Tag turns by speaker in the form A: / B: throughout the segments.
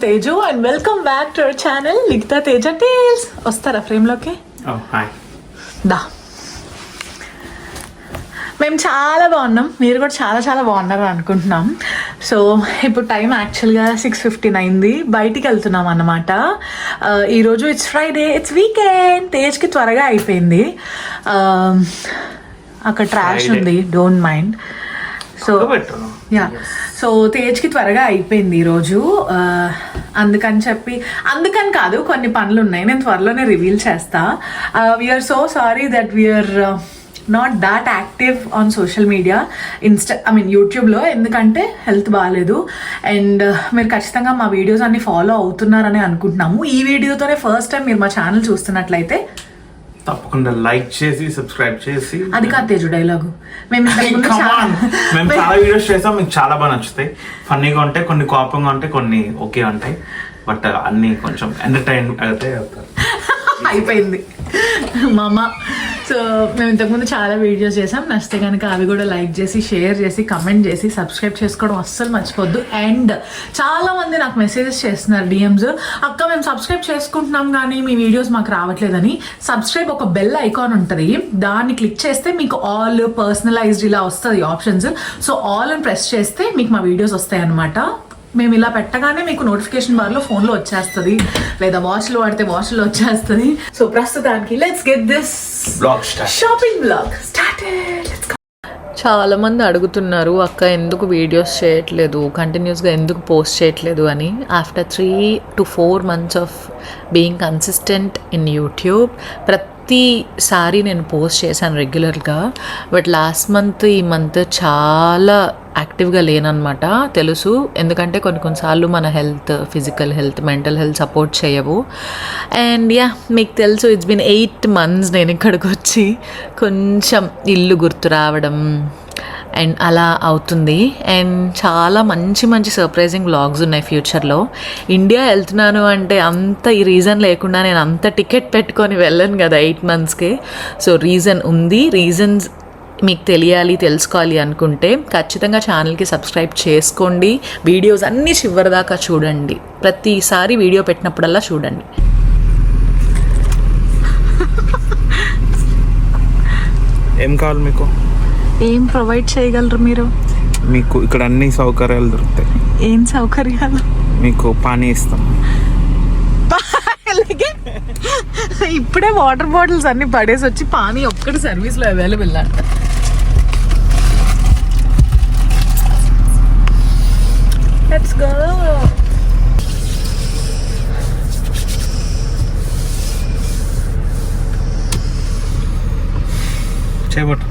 A: Teju and welcome back to our channel Likhitha Teja tales వస్తారా ఫ్రేమ్లోకి?
B: Oh.
A: దా. మేము చాలా బాగున్నాం. మీరు కూడా చాలా చాలా బాగున్నారు అనుకుంటున్నాం. సో ఇప్పుడు టైం యాక్చువల్గా సిక్స్ ఫిఫ్టీన్ అయింది బయటికి వెళ్తున్నాం అన్నమాట. ఈరోజు ఇట్స్ ఫ్రైడే ఇట్స్ వీకెండ్ తేజ్కి త్వరగా అయిపోయింది. ఆ, అక్కడ ట్రాష్. ఉంది don't mind so ya so తేజ్కి త్వరగా అయిపోయింది ఈరోజు అందుకని చెప్పి అందుకని కాదు కొన్ని పనులు ఉన్నాయి నేను త్వరలోనే రివీల్ చేస్తా. We're so sorry that we're not that active on social media Insta I mean యూట్యూబ్లో ఎందుకంటే హెల్త్ బాగాలేదు అండ్ మీరు ఖచ్చితంగా మా వీడియోస్ అన్ని ఫాలో అవుతున్నారని అనుకుంటున్నాము. ఈ వీడియోతోనే ఫస్ట్ టైం మీరు మా ఛానల్ చూస్తున్నట్లయితే
B: తప్పకుండా లైక్ చేసి సబ్స్క్రైబ్ చేసి.
A: అది కాదు తేజు డైలాగు. మేము.
B: మేము
A: చాలా-
B: వీడియోస్ చేసాం మీకు చాలా బాగా నచ్చుతాయి. ఫన్నీగా ఉంటాయి కొన్ని కోపంగా ఉంటాయి కొన్ని ఓకే ఉంటాయి. బట్ అన్ని కొంచెం ఎంటర్టైన్ అయితే
A: అయిపోయింది. మామ సో మేము ఇంతకుముందు చాలా వీడియోస్ చేసాం. నచ్చితే కనుక అవి కూడా లైక్ చేసి షేర్ చేసి కమెంట్ చేసి సబ్స్క్రైబ్ చేసుకోవడం అస్సలు మర్చిపోద్దు. అండ్ చాలా మంది నాకు మెసేజెస్ చేస్తున్నారు డిఎమ్స్ అక్క మేము సబ్స్క్రైబ్ చేసుకుంటున్నాం కానీ మీ వీడియోస్ మాకు రావట్లేదని. సబ్స్క్రైబ్ ఒక బెల్ ఐకాన్ ఉంటుంది. దాన్ని క్లిక్ చేస్తే మీకు ఆల్ పర్సనలైజ్డ్ ఇలా వస్తుంది ఆప్షన్స్. సో ఆల్ అని ప్రెస్ చేస్తే మీకు మా వీడియోస్ వస్తాయి అనమాట మేము ఇలా పెట్టగానే మీకు నోటిఫికేషన్ బార్లో ఫోన్లో వచ్చేస్తుంది. లేదా వాచ్లో వాడితే వాచ్లో వచ్చేస్తుంది. సో ప్రస్తుతానికి let's get this
B: vlog start
A: shopping vlog started చాలా మంది అడుగుతున్నారు అక్క ఎందుకు వీడియోస్ చేయట్లేదు? కంటిన్యూస్గా ఎందుకు పోస్ట్ చేయట్లేదు? అని. After three to four months of being consistent in YouTube ప్రతిసారి నేను పోస్ట్ చేశాను రెగ్యులర్గా బట్ లాస్ట్ మంత్ ఈ మంత్ చాలా యాక్టివ్గా లేనన్నమాట తెలుసు. ఎందుకంటే కొన్ని కొన్నిసార్లు మన health physical health mental health support చేయవు. అండ్ యా మీకు తెలుసు ఇట్స్ బిన్ ఎయిట్ మంత్స్ నేను ఇక్కడికి వచ్చి కొంచెం ఇల్లు గుర్తు రావడం అండ్ అలా అవుతుంది. అండ్ చాలా మంచి మంచి సర్ప్రైజింగ్ బ్లాగ్స్ ఉన్నాయి ఫ్యూచర్లో ఇండియా వెళ్తున్నాను అంటే అంత ఈ రీజన్ లేకుండా నేను అంత టికెట్ పెట్టుకొని వెళ్ళను కదా ఎయిట్ మంత్స్కి సో రీజన్ ఉంది. రీజన్స్ మీకు తెలియాలి తెలుసుకోవాలి అనుకుంటే ఖచ్చితంగా ఛానల్కి సబ్స్క్రైబ్ చేసుకోండి. వీడియోస్ అన్నీ చివరిదాకా చూడండి. ప్రతిసారి వీడియో పెట్టినప్పుడల్లా చూడండి.
B: ఏం కావాలి మీకు?
A: ఏం ప్రొవైడ్ చేయగలరు మీరు?
B: మీకు ఇక్కడ అన్ని సౌకర్యాలు దొరుకుతాయి.
A: ఏం సౌకర్యాలు?
B: మీకు పానీ ఇస్తాం.
A: ఇప్పుడే వాటర్ బాటిల్స్ అన్ని పడేసి వచ్చి పానీ ఒక్కటి సర్వీస్లో అవైలబుల్ అంట. లెట్స్ గో
B: చేయబట్టు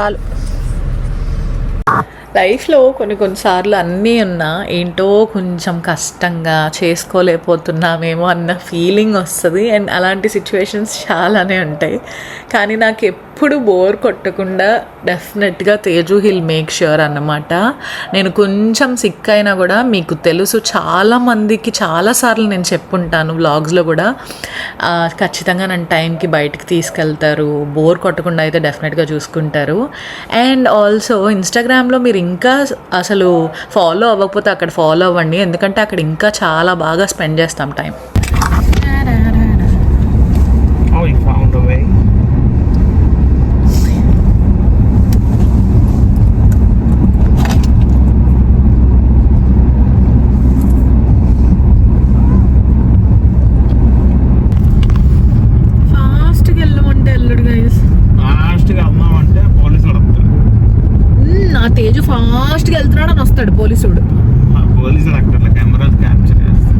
A: చాలు లైఫ్లో కొన్ని కొన్నిసార్లు అన్నీ ఉన్నా ఏంటో కొంచెం కష్టంగా చేసుకోలేకపోతున్నామేమో అన్న ఫీలింగ్ వస్తుంది. అండ్ అలాంటి సిచ్యువేషన్స్ చాలానే ఉంటాయి. కానీ నాకు ఎప్పుడు బోర్ కొట్టకుండా డెఫినెట్గా తేజు హిల్ మేక్ ష్యూర్ అన్నమాట. నేను కొంచెం సిక్ అయినా కూడా మీకు తెలుసు చాలా మందికి చాలాసార్లు నేను చెప్పుంటాను వ్లాగ్స్లో కూడా. ఖచ్చితంగా నన్ను టైంకి బయటికి తీసుకెళ్తారు. బోర్ కొట్టకుండా అయితే డెఫినెట్గా చూసుకుంటారు. అండ్ ఆల్సో ఇన్స్టాగ్రామ్లో మీరు ఇంకా అసలు ఫాలో అవ్వకపోతే అక్కడ ఫాలో అవ్వండి. ఎందుకంటే అక్కడ ఇంకా చాలా బాగా స్పెండ్ చేస్తాం time
B: Oh, you found a way.
A: ఫాస్ట్గా వెళ్ళమంటే వెళ్ళడు గైస్
B: లాస్ట్గా అమ్మామంటే పోలీసులు వస్తారు
A: నా తేజు ఫాస్ట్గా వెళ్తున్నాడు అని వస్తాడు పోలీసుడు.
B: ఆ పోలీసులు అక్కడ కెమెరాలు క్యాప్చర్ చేస్తారు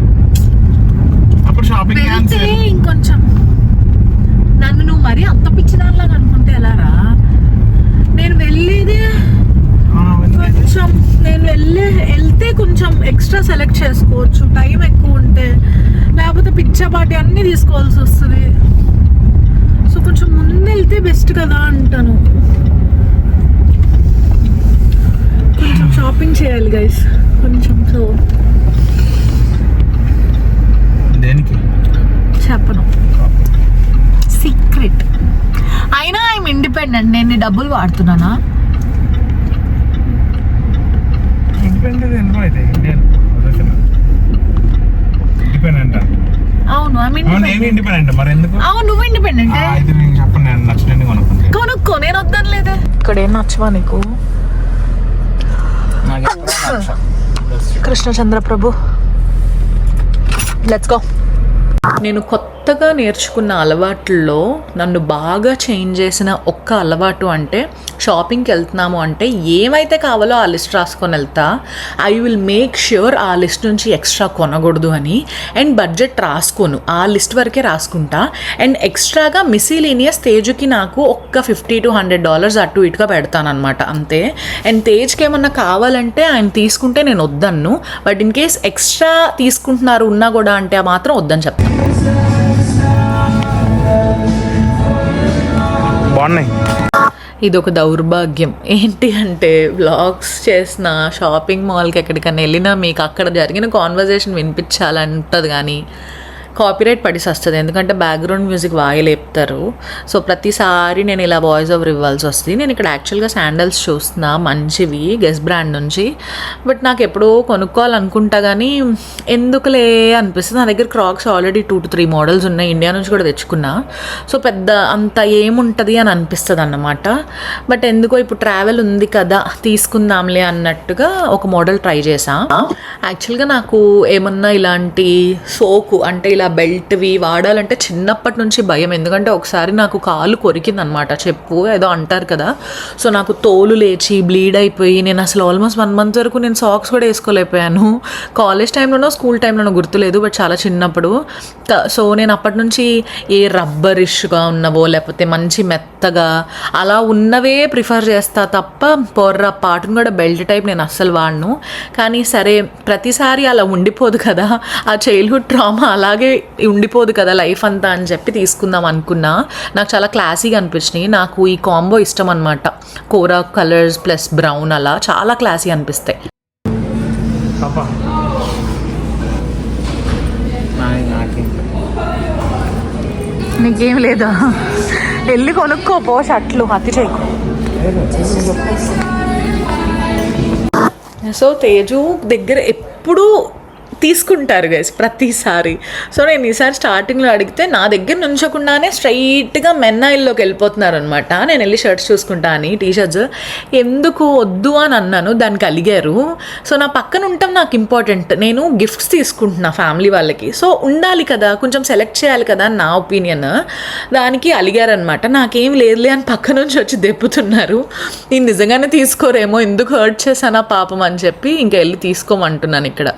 B: అప్పుడు షాపింగ్
A: వెళ్తే
B: క్యాన్సిల్
A: ఇంకొంచెం నన్ను నువ్వు మరీ అంత పిచ్చిదానిలాగా అనుకుంటే ఎలారా నేను వెళ్ళేదే కొంచెం నేను వెళ్ళే వెళ్తే కొంచెం ఎక్స్ట్రా సెలెక్ట్ చేసుకోవచ్చు. టైం ఎక్కువ ఉంటే. లేకపోతే పిచ్చాపాటి అన్నీ తీసుకోవాల్సి వస్తుంది. సో కొంచెం ముందు వెళ్తే బెస్ట్ కదా అంటాను కొంచెం షాపింగ్ చేయాలి గైస్ కొంచెం సో.
B: దేనికి?
A: చెప్పను. సీక్రెట్ అయినా ఐఎమ్ ఇండిపెండెంట్ నేను డబ్బులు వాడుతున్నానా?
B: ఇండిపెండెంట్ ఎందుకు అయితే? ఇండియన్ ఇండిపెండెంట్
A: అవును ఐ
B: అవును నేను ఇండిపెండెంట్ మరి ఎందుకు?
A: అవును నువ్వు ఇండిపెండెంట్ కొనుక్కో నేను వద్దని లేదే ఇక్కడ ఏం నచ్చవా నీకు. కృష్ణచంద్ర ప్రభు లెట్స్ గో నేను కొత్తగా నేర్చుకున్న అలవాట్లలో నన్ను బాగా చేంజ్ చేసిన ఒక్క అలవాటు అంటే షాపింగ్కి వెళ్తున్నాము అంటే ఏమైతే కావాలో ఆ లిస్ట్ రాసుకొని వెళ్తా. ఐ విల్ మేక్ ష్యూర్ ఆ లిస్ట్ నుంచి ఎక్స్ట్రా కొనకూడదు అని. అండ్ బడ్జెట్ రాసుకోను. ఆ లిస్ట్ వరకే రాసుకుంటా. అండ్ ఎక్స్ట్రాగా మిసిలీనియస్ తేజుకి నాకు ఒక్క ఫిఫ్టీ టు హండ్రెడ్ డాలర్స్ అటు ఇటుగా పెడతానమాట అంతే. అండ్ తేజ్కి ఏమన్నా కావాలంటే ఆయన తీసుకుంటే నేను వద్దన్ను. బట్ ఇన్ కేస్ ఎక్స్ట్రా తీసుకుంటున్నారు ఉన్నా కూడా అంటే మాత్రం వద్దని చెప్తాను
B: బాగున్నాయి.
A: ఇది ఒక దౌర్భాగ్యం. ఏంటి అంటే వ్లాగ్స్ చేసిన షాపింగ్ మాల్కి ఎక్కడికైనా వెళ్ళినా మీకు అక్కడ జరిగిన కాన్వర్జేషన్ వినిపించాలని ఉంటుంది కానీ కాపీరైట్ పడిసేస్తుంది. ఎందుకంటే బ్యాక్గ్రౌండ్ మ్యూజిక్ బాగా లేపుతారు. సో ప్రతిసారి నేను ఇలా వాయిస్ ఓవర్ ఇవ్వాల్సి వస్తుంది. నేను ఇక్కడ యాక్చువల్గా శాండల్స్ చూస్తున్నా మంచివి గెస్ బ్రాండ్ నుంచి. బట్ నాకు ఎప్పుడో కొనుక్కోవాలనుకుంటా కానీ ఎందుకులే అనిపిస్తుంది. నా దగ్గర Crocs already two to three models ఉన్నాయి. ఇండియా నుంచి కూడా తెచ్చుకున్నా. సో పెద్ద అంత ఏముంటుంది అని అనిపిస్తుంది అన్నమాట బట్ ఎందుకో ఇప్పుడు ట్రావెల్ ఉంది కదా తీసుకుందాంలే అన్నట్టుగా ఒక మోడల్ ట్రై చేసా. యాక్చువల్గా నాకు ఏమన్నా ఇలాంటి సోకు అంటే ఇలా బెల్ట్వి వాడాలంటే చిన్నప్పటి నుంచి భయం. ఎందుకంటే ఒకసారి నాకు కాలు కొరికింది అనమాట చెప్పు ఏదో అంటారు కదా. సో నాకు తోలు లేచి బ్లీడ్ అయిపోయి నేను అసలు ఆల్మోస్ట్ వన్ మంత్ వరకు నేను సాక్స్ కూడా వేసుకోలేకపోయాను. కాలేజ్ టైంలోనో స్కూల్ టైంలోనో గుర్తులేదు బట్ చాలా చిన్నప్పుడు. త- సో నేను అప్పటి నుంచి ఏ రబ్బరిష్గా ఉన్నవో లేకపోతే మంచి మెత్తగా అలా ఉన్నవే ప్రిఫర్ చేస్తా తప్ప పొర్ర పాటును కూడా బెల్ట్ టైప్ నేను అస్సలు వాడను. కానీ సరే ప్రతిసారి అలా ఉండిపోదు కదా. ఆ చైల్డ్హుడ్ ట్రామా అలాగే ఉండిపోదు కదా లైఫ్ అంతా అని చెప్పి తీసుకుందాం అనుకున్నా. నాకు చాలా క్లాసీగా అనిపించినాయి. నాకు ఈ కాంబో ఇష్టం అనమాట కోరా కలర్స్ ప్లస్ బ్రౌన్ అలా చాలా క్లాసీ అనిపిస్తాయి.
B: నీకేం.
A: లేదా? వెళ్ళి కొనుక్కోపో షర్ట్లు అతి చేయకు సో తేజు దగ్గర ఎప్పుడూ తీసుకుంటారు గైస్ ప్రతిసారి. సో నేను ఈసారి స్టార్టింగ్లో అడిగితే నా దగ్గర నుంచకుండానే స్ట్రైట్గా మెన్నాయిల్లోకి వెళ్ళిపోతున్నారు అనమాట నేను వెళ్ళి షర్ట్స్ చూసుకుంటా అని టీ షర్ట్స్ ఎందుకు వద్దు అని అన్నాను దానికి అలిగారు సో నా పక్కన ఉండటం నాకు ఇంపార్టెంట్ నేను గిఫ్ట్స్ తీసుకుంటున్నా ఫ్యామిలీ వాళ్ళకి. సో ఉండాలి కదా కొంచెం సెలెక్ట్ చేయాలి కదా అని నా ఒపీనియన్ దానికి అలిగారనమాట నాకేం లేదులే అని పక్క నుంచి వచ్చి దెప్పుతున్నారు నేను నిజంగానే తీసుకోరేమో ఎందుకు హర్ట్ చేశానా పాపం? అని చెప్పి ఇంకా వెళ్ళి తీసుకోమంటున్నాను ఇక్కడ.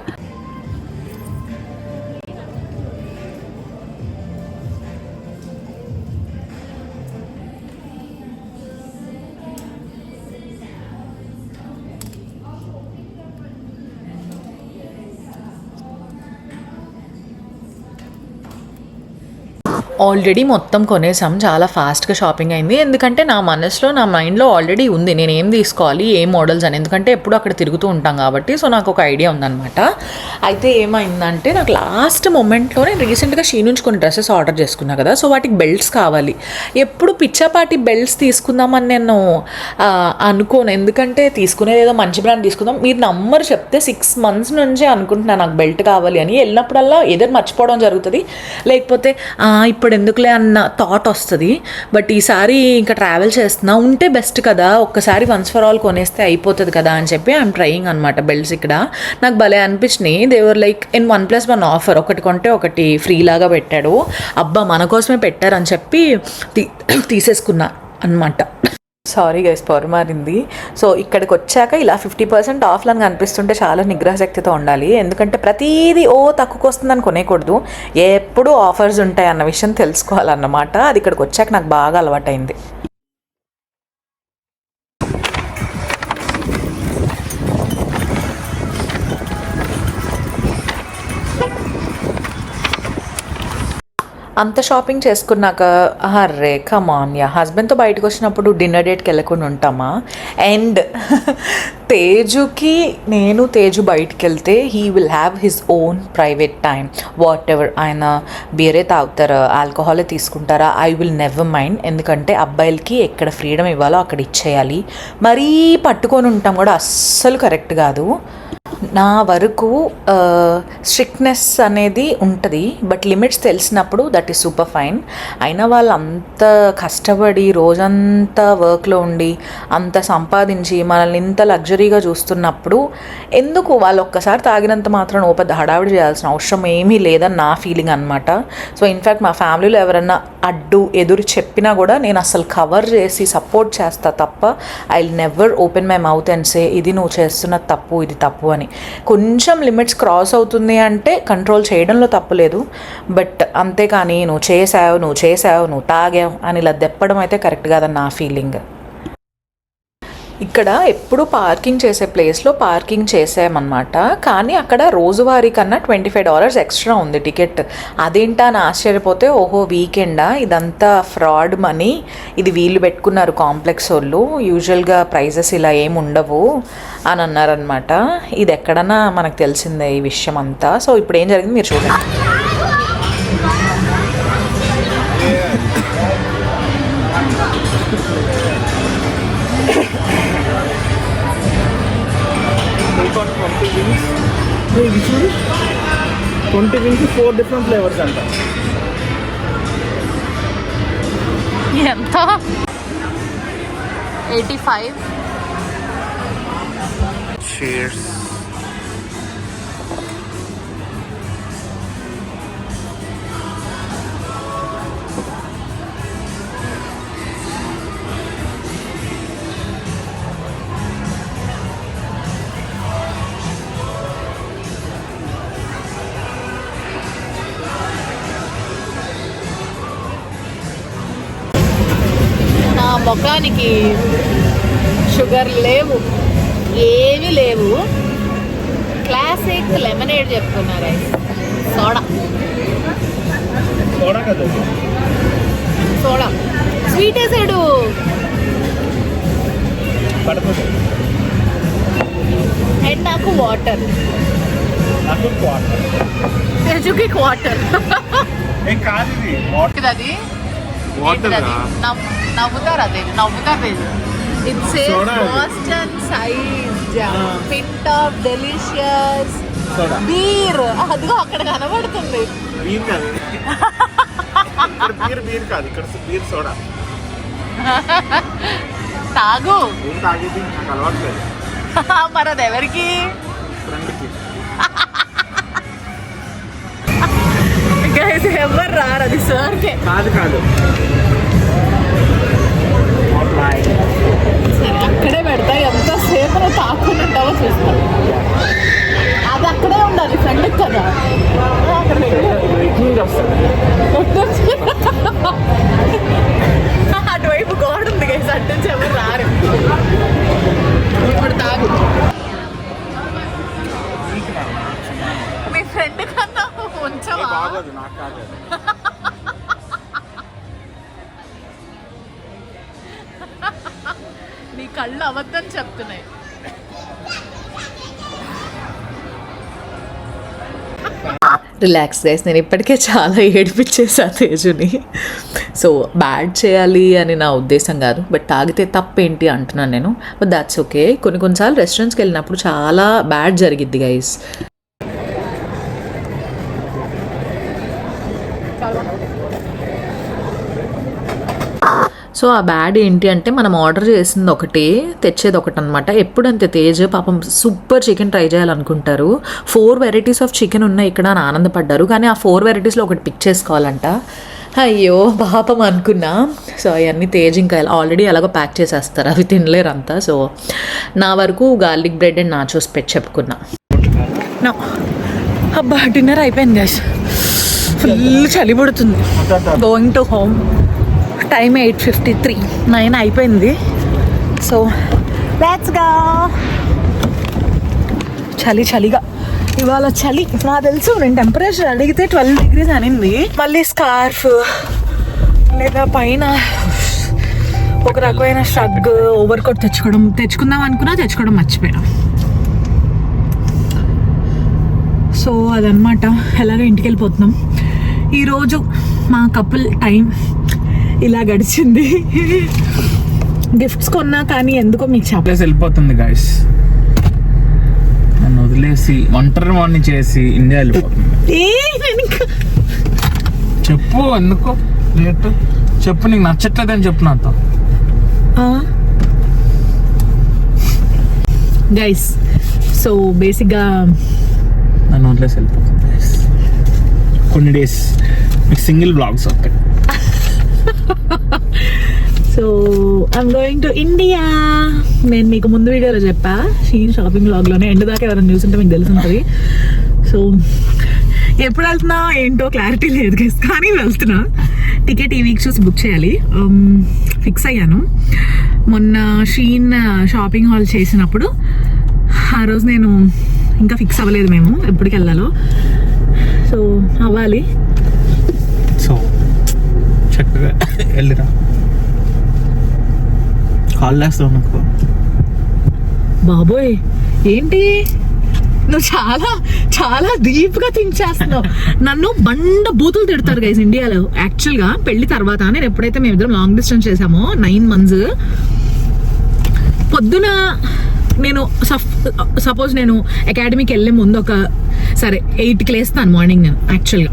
A: ఆల్రెడీ మొత్తం కొనేసాం. చాలా ఫాస్ట్గా షాపింగ్ అయింది. ఎందుకంటే నా మనసులో నా మైండ్లో ఆల్రెడీ ఉంది. నేను ఏం తీసుకోవాలి ఏ మోడల్స్ అని. ఎందుకంటే ఎప్పుడు అక్కడ తిరుగుతూ ఉంటాం కాబట్టి సో నాకు ఒక ఐడియా ఉందన్నమాట. అయితే ఏమైందంటే నాకు లాస్ట్ మూమెంట్లో నేను రీసెంట్గా షీ నుంచి కొన్ని డ్రెస్సెస్ ఆర్డర్ చేసుకున్నా కదా సో వాటికి బెల్ట్స్ కావాలి. ఎప్పుడు పిచ్చాపాటి బెల్ట్స్ తీసుకుందామని నేను అనుకోను. ఎందుకంటే తీసుకునేది ఏదో మంచి బ్రాండ్ తీసుకుందాం. మీరు నంబర్ చెప్తే సిక్స్ మంత్స్ నుంచే అనుకుంటున్నాను నాకు బెల్ట్ కావాలి అని. వెళ్ళినప్పుడల్లా ఏదో మర్చిపోవడం జరుగుతుంది. లేకపోతే ఇప్పుడు ఇప్పుడు ఎందుకులే అన్న థాట్ వస్తుంది. బట్ ఈసారి ఇంకా ట్రావెల్ చేస్తున్నా ఉంటే బెస్ట్ కదా. ఒక్కసారి వన్స్ ఫర్ ఆల్ కొనేస్తే అయిపోతుంది కదా అని చెప్పి ఐఎమ్ ట్రయింగ్ అనమాట బెల్ట్స్ ఇక్కడ. నాకు భలే అనిపించినాయి. They're like in one plus one offer ఒకటి కొంటే ఒకటి ఫ్రీ లాగా పెట్టాడు. అబ్బా మన కోసమే పెట్టారని చెప్పి తీ తీసేసుకున్నా అనమాట సారీ గైస్ పొర మారింది. సో ఇక్కడికి వచ్చాక ఇలా ఫిఫ్టీ పర్సెంట్ ఆఫ్లైన్ కనిపిస్తుంటే చాలా నిగ్రహశక్తితో ఉండాలి. ఎందుకంటే ప్రతిదీ ఓ తక్కువకి వస్తుందని కొనేయకూడదు ఎప్పుడు ఆఫర్స్ ఉంటాయి అన్న విషయం తెలుసుకోవాలన్నమాట. అది ఇక్కడికి వచ్చాక నాకు బాగా అలవాటైంది. అంత షాపింగ్ చేసుకున్నాక అర్రే కమాన్ యా హస్బెండ్తో బయటకు వచ్చినప్పుడు డిన్నర్ డేట్కి వెళ్ళకుండా ఉంటామా? అండ్ తేజుకి నేను తేజు బయటికి వెళ్తే he will have his own private time whatever ఆయన బీరే తాగుతారా ఆల్కహాలే తీసుకుంటారా ఐ విల్ నెవర్ మైండ్ ఎందుకంటే అబ్బాయిలకి ఎక్కడ ఫ్రీడమ్ ఇవ్వాలో అక్కడ ఇచ్చేయాలి. మరీ పట్టుకొని ఉంటాం కూడా అస్సలు కరెక్ట్ కాదు. నా వరకు స్ట్రిక్ట్నెస్ అనేది ఉంటుంది బట్ లిమిట్స్ తెలిసినప్పుడు దట్ ఈస్ సూపర్ ఫైన్ అయినా వాళ్ళు అంత కష్టపడి రోజంతా వర్క్లో ఉండి అంత సంపాదించి మనల్ని ఇంత లగ్జరీగా చూస్తున్నప్పుడు ఎందుకు వాళ్ళు ఒక్కసారి తాగినంత మాత్రం ఓ పెద్ద హడావిడి చేయాల్సిన అవసరం ఏమీ లేదని నా ఫీలింగ్ అనమాట సో ఇన్ఫ్యాక్ట్ మా ఫ్యామిలీలో ఎవరన్నా అడ్డు ఎదురు చెప్పినా కూడా నేను అసలు కవర్ చేసి సపోర్ట్ చేస్తా తప్ప I never open my mouth and say ఇది నువ్వు చేస్తున్న తప్పు ఇది తప్పు అని. కొంచెం లిమిట్స్ క్రాస్ అవుతుంది అంటే కంట్రోల్ చేయడంలో తప్పలేదు బట్ అంతేకాని నువ్వు చేసావు నువ్వు చేసావు నువ్వు తాగావు అని ఇలా దెప్పడం అయితే కరెక్ట్ కాదని నా ఫీలింగ్. ఇక్కడ ఎప్పుడు పార్కింగ్ చేసే ప్లేస్లో పార్కింగ్ చేసామన్నమాట. కానీ అక్కడ రోజువారీ కన్నా ట్వంటీ ఫైవ్ డాలర్స్ ఎక్స్ట్రా ఉంది టికెట్. అదేంటా అని ఆశ్చర్యపోతే ఓహో వీకెండా? ఇదంతా ఫ్రాడ్ మనీ. ఇది వీళ్ళు పెట్టుకున్నారు కాంప్లెక్స్ వాళ్ళు. యూజువల్గా ప్రైజెస్ ఇలా ఏమి ఉండవు అని అన్నారనమాట ఇది ఎక్కడన్నా మనకు తెలిసిందే ఈ విషయం అంతా సో ఇప్పుడు ఏం జరిగింది మీరు చూడండి.
B: Twenty wings four different flavours అంట.
A: ఎంత? Eighty five.
B: షేర్స్
A: ముఖానికి షుగర్ లేవు ఏమీ లేవు. క్లాసిక్ లెమనేడ్ చెప్తున్నారు సోడా.
B: సోడా కదా.
A: సోడా. స్వీట్ వేసాడు అండ్ నాకు వాటర్.
B: నాకు వాటర్.
A: వాటర్ అది?
B: వాటర్
A: నవ్వుతారు అదే నవ్వుతారు ఇట్స్
B: Soda అది.
A: Boston size. Pint of delicious beer అదిగో అక్కడ కనబడుతుంది.
B: బీర్ కాదు. ఇక్కడ బీర్ బీర్ కాదు. ఇక్కడ బీర్ సోడా
A: తాగు.
B: ఏం తాగేది? నాకు అలవాట్లేదు
A: మరి అది ఎవరికి?
B: ఫ్రెండ్కి
A: గైస్ ఎవరు రారు అది సార్కే
B: కాదు కాదు
A: రిలాక్స్ గైస్ నేను ఇప్పటికే చాలా ఏడిపించేసా తేజుని. సో బ్యాడ్ చేయాలి అని నా ఉద్దేశం కాదు. బట్ తాగితే తప్పేంటి అంటున్నాను నేను. బట్ దాట్స్ ఓకే కొన్ని కొన్నిసార్లు రెస్టారెంట్స్కి వెళ్ళినప్పుడు చాలా బ్యాడ్ జరిగిద్ది గైస్ సో ఆ బ్యాడ్ ఏంటి అంటే మనం ఆర్డర్ చేసింది ఒకటి తెచ్చేది ఒకటి అనమాట ఎప్పుడంతే తేజ్ పాపం సూపర్ చికెన్ ట్రై చేయాలనుకుంటారు. ఫోర్ వెరైటీస్ ఆఫ్ చికెన్ ఉన్నాయి ఇక్కడ అని ఆనందపడ్డారు. కానీ ఆ ఫోర్ వెరైటీస్లో ఒకటి పిక్ చేసుకోవాలంట. అయ్యో పాపం అనుకున్నా. సో అవన్నీ తేజ్ ఇంకా ఆల్రెడీ ఎలాగో ప్యాక్ చేసేస్తారు. అవి తినలేరు అంతా సో నా వరకు గార్లిక్ బ్రెడ్ అండ్ నాచోస్ పెట్టి చెప్పుకున్నా. నా. అబ్బా డిన్నర్ అయిపోయింది గైస్ ఫుల్ చలి పడుతుంది. Going to home time eight fifty three. Nine అయిపోయింది. సో లెట్స్గా చలి చలిగా. ఇవాళ చలి. నాకు తెలుసు నేను టెంపరేచర్ అడిగితే ట్వెల్వ్ డిగ్రీస్ అనింది. మళ్ళీ స్కార్ఫ్ లేదా పైన ఒక రకమైన షగ్ ఓవర్ కోట్ తెచ్చుకోవడం తెచ్చుకుందాం అనుకున్నా తెచ్చుకోవడం మర్చిపోయాను. సో అదనమాట ఎలాగో ఇంటికి వెళ్ళిపోతున్నాం. ఈరోజు మా కపుల్ టైం ఇలా గడిచింది. గిఫ్ట్స్ కొన్నా కానీ ఎందుకో మీకు చెప్పలేదు
B: ప్లేస్ వెళ్ళిపోతుంది గాయస్ నన్ను వదిలేసి ఒంటరి వాడిని చేసి ఇండియా వెళ్ళిపోతుంది. చెప్పు ఎందుకు? లేట్ చెప్పు నీకు నచ్చట్లేదని చెప్పు నాతో.
A: గైస్ సో బేసిక్గా
B: నన్ను వదిలేసి వెళ్ళిపోతుంది కొన్ని డేస్ మీకు సింగిల్ బ్లాగ్స్ వస్తాయి.
A: So I'm going to India నేను మీకు ముందు వీడియోలో చెప్పా. షీన్ షాపింగ్ లాగ్లోనే ఎండ్ దాకా ఎవరైనా చూస్తుంటే మీకు తెలిసి ఉంటుంది సో ఎప్పుడు వెళ్తున్నా ఏంటో క్లారిటీ లేదు guys. కానీ వెళ్తున్నా. టికెట్ ఈ వీక్ చూసి బుక్ చేయాలి. Um, ఫిక్స్ అయ్యాను. మొన్న షీన్ షాపింగ్ హాల్ చేసినప్పుడు ఆ రోజు నేను ఇంకా ఫిక్స్ అవ్వలేదు మేము. ఎప్పటికి వెళ్ళాలో. సో అవ్వాలి.
B: చక్కగా వెళ్ళిరా. కాల్ చేస్తావు నాకు.
A: బాబోయ్ ఏంటి? నువ్వు చాలా చాలా డీప్గా థింక్ చేస్తున్నావు. నన్ను బండ బూతులు తిడతారు గైస్ ఇండియాలో. యాక్చువల్గా పెళ్ళి తర్వాత నేను ఎప్పుడైతే మేము ఇద్దరం లాంగ్ డిస్టెన్స్ చేసామో నైన్ మంత్స్ పొద్దున నేను సపోజ్ నేను అకాడమీకి వెళ్ళే ముందు ఒక సరే ఎయిట్కి లేస్తాను మార్నింగ్ నేను యాక్చువల్గా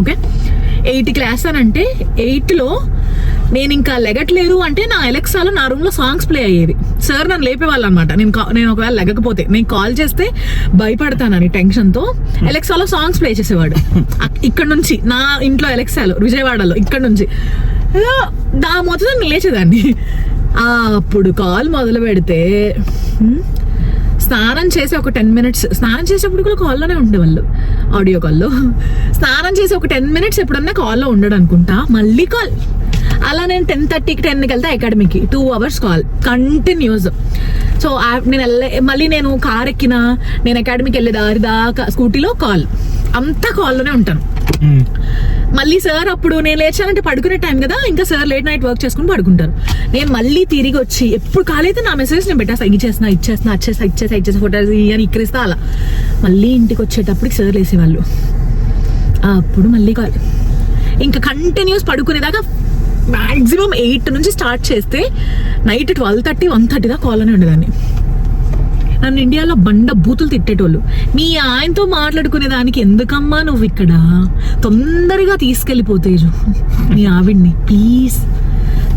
A: ఓకే ఎయిట్కి లేస్తానంటే ఎయిట్లో నేను ఇంకా లెగట్లేదు అంటే నా ఎలెక్సాలో నా రూమ్లో సాంగ్స్ ప్లే అయ్యేది సార్ నన్ను లేపేవాళ్ళు అనమాట నేను కా- నేను ఒకవేళ లెగకపోతే నేను కాల్ చేస్తే భయపడతానని టెన్షన్తో ఎలక్సాలో సాంగ్స్ ప్లే చేసేవాడు. ఇక్కడ నుంచి నా ఇంట్లో ఎలెక్సాలో విజయవాడలో ఇక్కడ నుంచి. దా మొత్తం నేను లేచేదాన్ని. అప్పుడు కాల్ మొదలు పెడితే స్నానం చేసి ఒక టెన్ మినిట్స్ స్నానం చేసేప్పుడు కూడా కాల్లోనే ఉండేవాళ్ళు ఆడియో కాల్లో. స్నానం చేసి ఒక టెన్ మినిట్స్ ఎప్పుడన్నా కాల్లో ఉండడు అనుకుంటా మళ్ళీ కాల్. అలా నేను టెన్ థర్టీకి టెన్కి వెళ్తే అకాడమీకి two hours call continues so నేను వెళ్ళే మళ్ళీ నేను కార్ ఎక్కిన నేను అకాడమీకి వెళ్ళే దారి దాకా స్కూటీలో కాల్. అంతా కాల్లోనే ఉంటాను. మళ్ళీ సార్ అప్పుడు నేను లేచానంటే పడుకునే టైం కదా ఇంకా సార్ లేట్ నైట్ వర్క్ చేసుకుని పడుకుంటారు. నేను మళ్ళీ తిరిగి వచ్చి ఎప్పుడు కాలైతే నా మెసేజ్ నేను పెట్టేస్తా ఇచ్చేసిన ఇచ్చేసిన ఇచ్చేస్తా ఇచ్చేసి ఇచ్చేసి ఫోటోస్ అని ఇక్కడిస్తా అలా. మళ్ళీ ఇంటికి వచ్చేటప్పటికి సార్ లేసేవాళ్ళు. అప్పుడు మళ్ళీ కాల్ ఇంకా కంటిన్యూస్ పడుకునేదాకా మ్యాక్సిమం ఎయిట్ నుంచి స్టార్ట్ చేస్తే night twelve thirty one thirty దాకా కాల్ అని ఉండేదాన్ని. నన్ను ఇండియాలో బండ బూతులు తిట్టేటోళ్ళు. మీ ఆయనతో మాట్లాడుకునే దానికి ఎందుకమ్మా నువ్వు ఇక్కడ? తొందరగా తీసుకెళ్ళిపోతే మీ ఆవిడ్ని. ప్లీజ్.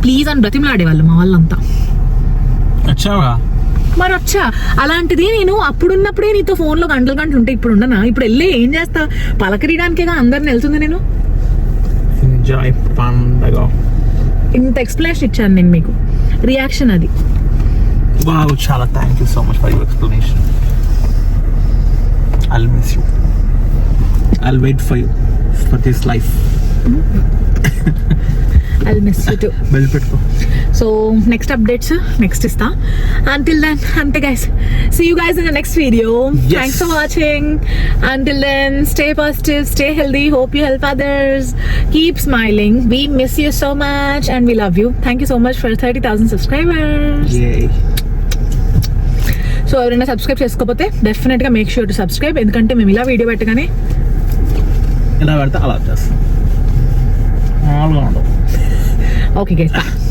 A: ప్లీజ్ అని బ్రతిమలాడేవాళ్ళు మా వాళ్ళంతా.
B: వచ్చావా?
A: మరి వచ్చా. అలాంటిది నేను అప్పుడున్నప్పుడే నీతో ఫోన్లో గంటలు గంటలు ఉంటే ఇప్పుడు ఉండనా? ఇప్పుడు వెళ్ళి ఏం చేస్తా? పలకరీడానికేగా అందరిని వెళ్తుంది నేను? ఇంత ఎక్స్ప్లెనేషన్ ఇచ్చాను నేను మీకు. రియాక్షన్ అది.
B: వావ్ చాలా thank you so much for your explanation I'll miss you I'll wait for you for this life
A: I miss you too
B: bell పెట్టుకో
A: సో నెక్స్ట్ అప్డేట్స్ నెక్స్ట్ ఇస్తా అంటిల్ దెన్ అంతే guys see you guys in the next video
B: Yes.
A: Thanks for watching until then stay positive stay healthy hope you help others keep smiling we miss you so much and we love you thank you so much for thirty thousand subscribers
B: Yay.
A: So ఎవరైనా subscribe చేసుకోకపోతే డెఫినెట్గా make sure to subscribe ఎందుకంటే మేము ఇలా video పెట్టగానే
B: ఇలా పెడితే అలా చేస్తాం
A: ఓకే గైస్